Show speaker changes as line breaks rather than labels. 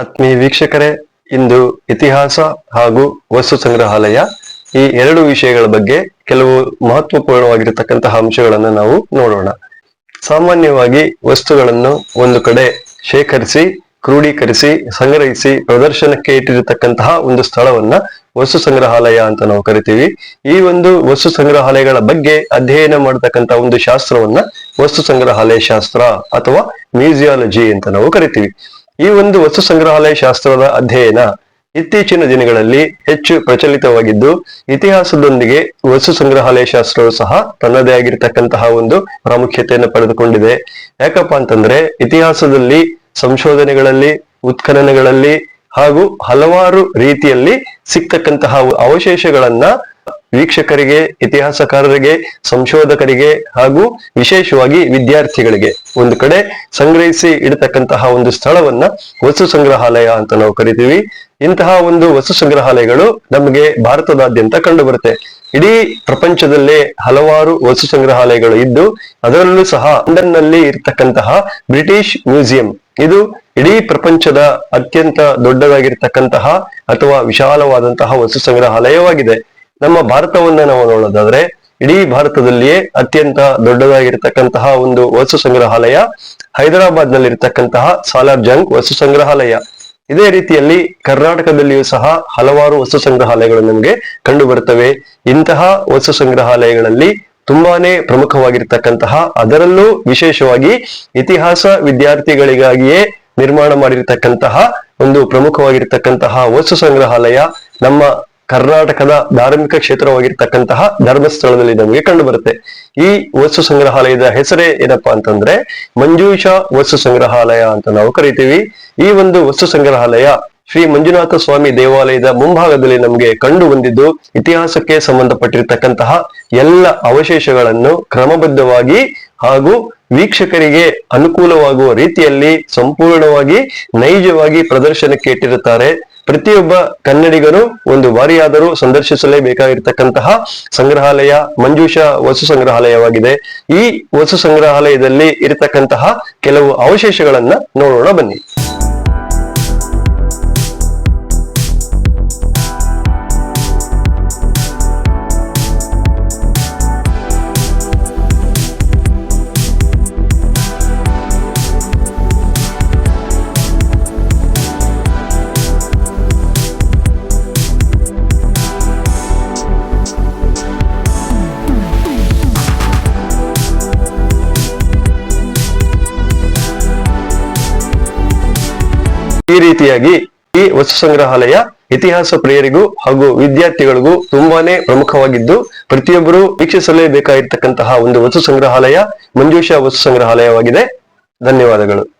ಆತ್ಮೀಯ ವೀಕ್ಷಕರೇ, ಇಂದು ಇತಿಹಾಸ ಹಾಗೂ ವಸ್ತು ಸಂಗ್ರಹಾಲಯ ಈ ಎರಡು ವಿಷಯಗಳ ಬಗ್ಗೆ ಕೆಲವು ಮಹತ್ವಪೂರ್ಣವಾಗಿರತಕ್ಕಂತಹ ಅಂಶಗಳನ್ನು ನಾವು ನೋಡೋಣ. ಸಾಮಾನ್ಯವಾಗಿ ವಸ್ತುಗಳನ್ನು ಒಂದು ಕಡೆ ಶೇಖರಿಸಿ ಕ್ರೋಢೀಕರಿಸಿ ಸಂಗ್ರಹಿಸಿ, ಪ್ರದರ್ಶನಕ್ಕೆ ಇಟ್ಟಿರತಕ್ಕಂತಹ ಒಂದು ಸ್ಥಳವನ್ನ ವಸ್ತು ಸಂಗ್ರಹಾಲಯ ಅಂತ ನಾವು ಕರಿತೀವಿ. ಈ ಒಂದು ವಸ್ತು ಸಂಗ್ರಹಾಲಯಗಳ ಬಗ್ಗೆ ಅಧ್ಯಯನ ಮಾಡತಕ್ಕಂತಹ ಒಂದು ಶಾಸ್ತ್ರವನ್ನ ವಸ್ತು ಸಂಗ್ರಹಾಲಯ ಶಾಸ್ತ್ರ ಅಥವಾ ಮ್ಯೂಸಿಯಾಲಜಿ ಅಂತ ನಾವು ಕರಿತೀವಿ. ಈ ಒಂದು ವಸ್ತು ಸಂಗ್ರಹಾಲಯ ಶಾಸ್ತ್ರದ ಅಧ್ಯಯನ ಇತ್ತೀಚಿನ ದಿನಗಳಲ್ಲಿ ಹೆಚ್ಚು ಪ್ರಚಲಿತವಾಗಿದ್ದು, ಇತಿಹಾಸದೊಂದಿಗೆ ವಸ್ತು ಸಂಗ್ರಹಾಲಯ ಶಾಸ್ತ್ರವು ಸಹ ತನ್ನದೇ ಆಗಿರತಕ್ಕಂತಹ ಒಂದು ಪ್ರಾಮುಖ್ಯತೆಯನ್ನು ಪಡೆದುಕೊಂಡಿದೆ. ಯಾಕಪ್ಪ ಅಂತಂದ್ರೆ, ಇತಿಹಾಸದಲ್ಲಿ, ಸಂಶೋಧನೆಗಳಲ್ಲಿ, ಉತ್ಖನನಗಳಲ್ಲಿ ಹಾಗೂ ಹಲವಾರು ರೀತಿಯಲ್ಲಿ ಸಿಗ್ತಕ್ಕಂತಹ ಅವಶೇಷಗಳನ್ನ ವೀಕ್ಷಕರಿಗೆ, ಇತಿಹಾಸಕಾರರಿಗೆ, ಸಂಶೋಧಕರಿಗೆ ಹಾಗೂ ವಿಶೇಷವಾಗಿ ವಿದ್ಯಾರ್ಥಿಗಳಿಗೆ ಒಂದು ಕಡೆ ಸಂಗ್ರಹಿಸಿ ಇಡತಕ್ಕಂತಹ ಒಂದು ಸ್ಥಳವನ್ನ ವಸ್ತು ಸಂಗ್ರಹಾಲಯ ಅಂತ ನಾವು ಕರಿತೀವಿ. ಇಂತಹ ಒಂದು ವಸ್ತು ಸಂಗ್ರಹಾಲಯಗಳು ನಮಗೆ ಭಾರತದಾದ್ಯಂತ ಕಂಡು ಬರುತ್ತೆ ಇಡೀ ಪ್ರಪಂಚದಲ್ಲೇ ಹಲವಾರು ವಸ್ತು ಸಂಗ್ರಹಾಲಯಗಳು ಇದ್ದು, ಅದರಲ್ಲೂ ಸಹ ಲಂಡನ್ನಲ್ಲಿ ಇರ್ತಕ್ಕಂತಹ ಬ್ರಿಟಿಷ್ ಮ್ಯೂಸಿಯಂ. ಇದು ಇಡೀ ಪ್ರಪಂಚದ ಅತ್ಯಂತ ದೊಡ್ಡದಾಗಿರ್ತಕ್ಕಂತಹ ಅಥವಾ ವಿಶಾಲವಾದಂತಹ ವಸ್ತು ಸಂಗ್ರಹಾಲಯವಾಗಿದೆ. ನಮ್ಮ ಭಾರತವನ್ನ ನಾವು ನೋಡೋದಾದ್ರೆ, ಇಡೀ ಭಾರತದಲ್ಲಿಯೇ ಅತ್ಯಂತ ದೊಡ್ಡದಾಗಿರ್ತಕ್ಕಂತಹ ಒಂದು ವಸ್ತು ಸಂಗ್ರಹಾಲಯ ಹೈದರಾಬಾದ್ನಲ್ಲಿ ಇರ್ತಕ್ಕಂತಹ ಸಾಲಾರ್ ಜಂಗ್ ವಸ್ತು ಸಂಗ್ರಹಾಲಯ. ಇದೇ ರೀತಿಯಲ್ಲಿ ಕರ್ನಾಟಕದಲ್ಲಿಯೂ ಸಹ ಹಲವಾರು ವಸ್ತು ಸಂಗ್ರಹಾಲಯಗಳು ನಮಗೆ ಕಂಡು ಬರುತ್ತವೆ. ಇಂತಹ ವಸ್ತು ಸಂಗ್ರಹಾಲಯಗಳಲ್ಲಿ ತುಂಬಾನೇ ಪ್ರಮುಖವಾಗಿರ್ತಕ್ಕಂತಹ, ಅದರಲ್ಲೂ ವಿಶೇಷವಾಗಿ ಇತಿಹಾಸ ವಿದ್ಯಾರ್ಥಿಗಳಿಗಾಗಿಯೇ ನಿರ್ಮಾಣ ಮಾಡಿರ್ತಕ್ಕಂತಹ ಒಂದು ಪ್ರಮುಖವಾಗಿರ್ತಕ್ಕಂತಹ ವಸ್ತು ಸಂಗ್ರಹಾಲಯ ನಮ್ಮ ಕರ್ನಾಟಕದ ಧಾರ್ಮಿಕ ಕ್ಷೇತ್ರವಾಗಿರ್ತಕ್ಕಂತಹ ಧರ್ಮಸ್ಥಳದಲ್ಲಿ ನಮಗೆ ಕಂಡು ಬರುತ್ತೆ. ಈ ವಸ್ತು ಸಂಗ್ರಹಾಲಯದ ಹೆಸರೇ ಏನಪ್ಪಾ ಅಂತಂದ್ರೆ ಮಂಜೂಷಾ ವಸ್ತು ಸಂಗ್ರಹಾಲಯ ಅಂತ ನಾವು ಕರಿತೀವಿ. ಈ ಒಂದು ವಸ್ತು ಸಂಗ್ರಹಾಲಯ ಶ್ರೀ ಮಂಜುನಾಥ ಸ್ವಾಮಿ ದೇವಾಲಯದ ಮುಂಭಾಗದಲ್ಲಿ ನಮಗೆ ಕಂಡು ಬಂದಿದ್ದು, ಇತಿಹಾಸಕ್ಕೆ ಸಂಬಂಧಪಟ್ಟಿರ್ತಕ್ಕಂತಹ ಎಲ್ಲ ಅವಶೇಷಗಳನ್ನು ಕ್ರಮಬದ್ಧವಾಗಿ ಹಾಗೂ ವೀಕ್ಷಕರಿಗೆ ಅನುಕೂಲವಾಗುವ ರೀತಿಯಲ್ಲಿ ಸಂಪೂರ್ಣವಾಗಿ ನೈಜವಾಗಿ ಪ್ರದರ್ಶನಕ್ಕೆ ಇಟ್ಟಿರುತ್ತಾರೆ. ಪ್ರತಿಯೊಬ್ಬ ಕನ್ನಡಿಗರು ಒಂದು ಬಾರಿಯಾದರೂ ಸಂದರ್ಶಿಸಲೇಬೇಕಾಗಿರ್ತಕ್ಕಂತಹ ಸಂಗ್ರಹಾಲಯ ಮಂಜೂಷ ವಸ್ತು ಸಂಗ್ರಹಾಲಯವಾಗಿದೆ. ಈ ವಸ್ತು ಸಂಗ್ರಹಾಲಯದಲ್ಲಿ ಇರತಕ್ಕಂತಹ ಕೆಲವು ಅವಶೇಷಗಳನ್ನ ನೋಡೋಣ ಬನ್ನಿ. ರೀತಿಯಾಗಿ ಈ ವಸ್ತು ಸಂಗ್ರಹಾಲಯ ಇತಿಹಾಸ ಪ್ರಿಯರಿಗೂ ಹಾಗೂ ವಿದ್ಯಾರ್ಥಿಗಳಿಗೂ ತುಂಬಾನೇ ಪ್ರಮುಖವಾಗಿದ್ದು, ಪ್ರತಿಯೊಬ್ಬರು ವೀಕ್ಷಿಸಲೇಬೇಕಾಗಿರ್ತಕ್ಕಂತಹ ಒಂದು ವಸ್ತು ಸಂಗ್ರಹಾಲಯ ಮಂಜೂಷಾ ವಸ್ತು ಸಂಗ್ರಹಾಲಯವಾಗಿದೆ ಧನ್ಯವಾದಗಳು.